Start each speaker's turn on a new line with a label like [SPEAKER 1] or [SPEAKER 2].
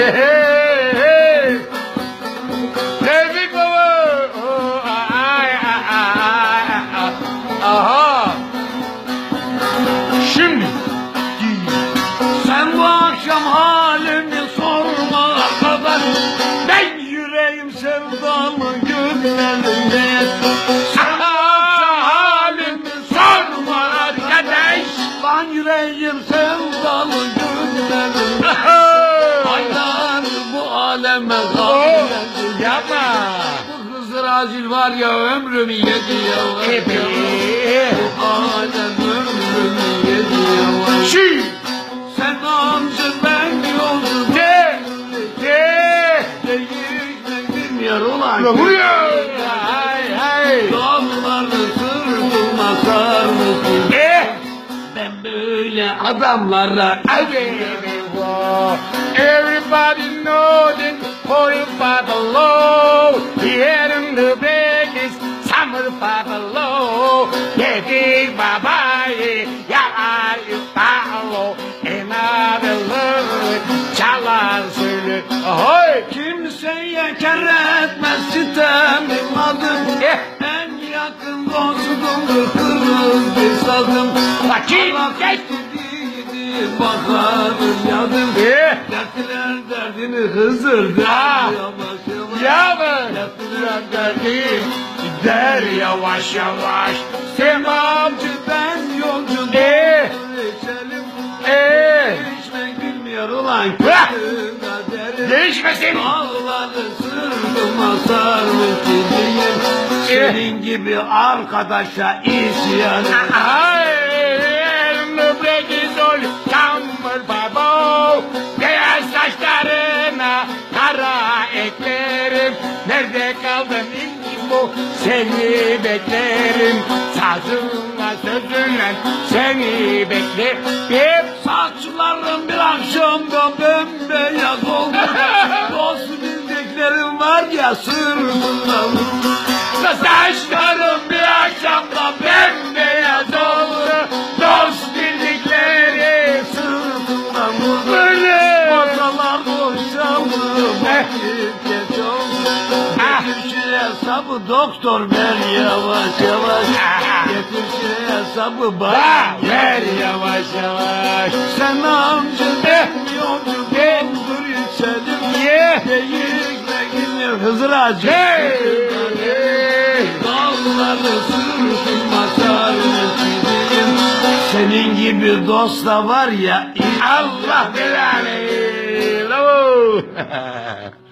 [SPEAKER 1] Yeah. Tevfik baba. Oh, ay, ay, ay, ay. Aha. Şimdi.
[SPEAKER 2] Sen bu akşam halimi sorma arkadaş Ben yüreğim sevdalı gönlümde Sen halimi sorma arkadaş Lan yüreğim sevdalı gönlümde Aylar
[SPEAKER 1] Oh,
[SPEAKER 2] kaldı
[SPEAKER 1] yapma.
[SPEAKER 2] Bu Hızır Acil var ya ömrümü yedi ya
[SPEAKER 1] Epi.
[SPEAKER 2] Bu alem ömrümü yedi ya
[SPEAKER 1] Şi.
[SPEAKER 2] Sen amca ben yolcu
[SPEAKER 1] De. De.
[SPEAKER 2] Değişmek bilmiyor ulan
[SPEAKER 1] Ulan vuruyor. Hay hay.
[SPEAKER 2] Dalları sırtıma sarmışsın
[SPEAKER 1] Eh.
[SPEAKER 2] Ben böyle adamlara
[SPEAKER 1] know that 45 below. Here in the biggest summer five below. Yeah, big baba, yeah, I follow. Another love, çalar söyle. Ahoy!
[SPEAKER 2] Kimseye kere etmez sitemim adım
[SPEAKER 1] Eh.
[SPEAKER 2] En yakın dostumdur kırmızı bir sadım
[SPEAKER 1] Bakayım,
[SPEAKER 2] Allah
[SPEAKER 1] gel.
[SPEAKER 2] istediğini bakarım yadım derdini hızır der
[SPEAKER 1] Ah.
[SPEAKER 2] yavaş yavaş
[SPEAKER 1] Ya mı?
[SPEAKER 2] Dertler
[SPEAKER 1] Derdim gider yavaş yavaş. Semamcı
[SPEAKER 2] Ben yolcu
[SPEAKER 1] Eh.
[SPEAKER 2] değişelim
[SPEAKER 1] Eee.
[SPEAKER 2] Değişmek bilmiyor ulan
[SPEAKER 1] Değişmesin.
[SPEAKER 2] Ağları sırtıma sarmış gideyim Senin gibi arkadaşa isyan
[SPEAKER 1] Nöbregizol çamur babo Beyaz saçlarına Nerede kaldın bu seni beklerim. Sazınla sözünle seni beklerim.
[SPEAKER 2] Saçlarım bir akşamda bembeyaz oldu. Dost bildiklerim var ya sırtımda
[SPEAKER 1] Saçlarım bir akşamda bembeyaz oldu. Dost bildikleri
[SPEAKER 2] Sırtımda vurdu
[SPEAKER 1] Böyle.
[SPEAKER 2] Masalar boşaldı hesabı doktor ver yavaş yavaş. Getir şu hesabı bana
[SPEAKER 1] ver yavaş yavaş
[SPEAKER 2] Sen amca
[SPEAKER 1] Eh.
[SPEAKER 2] yolcu doldur içelim
[SPEAKER 1] Ye.
[SPEAKER 2] Değişmek Hızır Hacı
[SPEAKER 1] Hey,
[SPEAKER 2] sırtıma sarmış gideyim Senin gibi dost da var ya
[SPEAKER 1] Allah belanı. Bravo.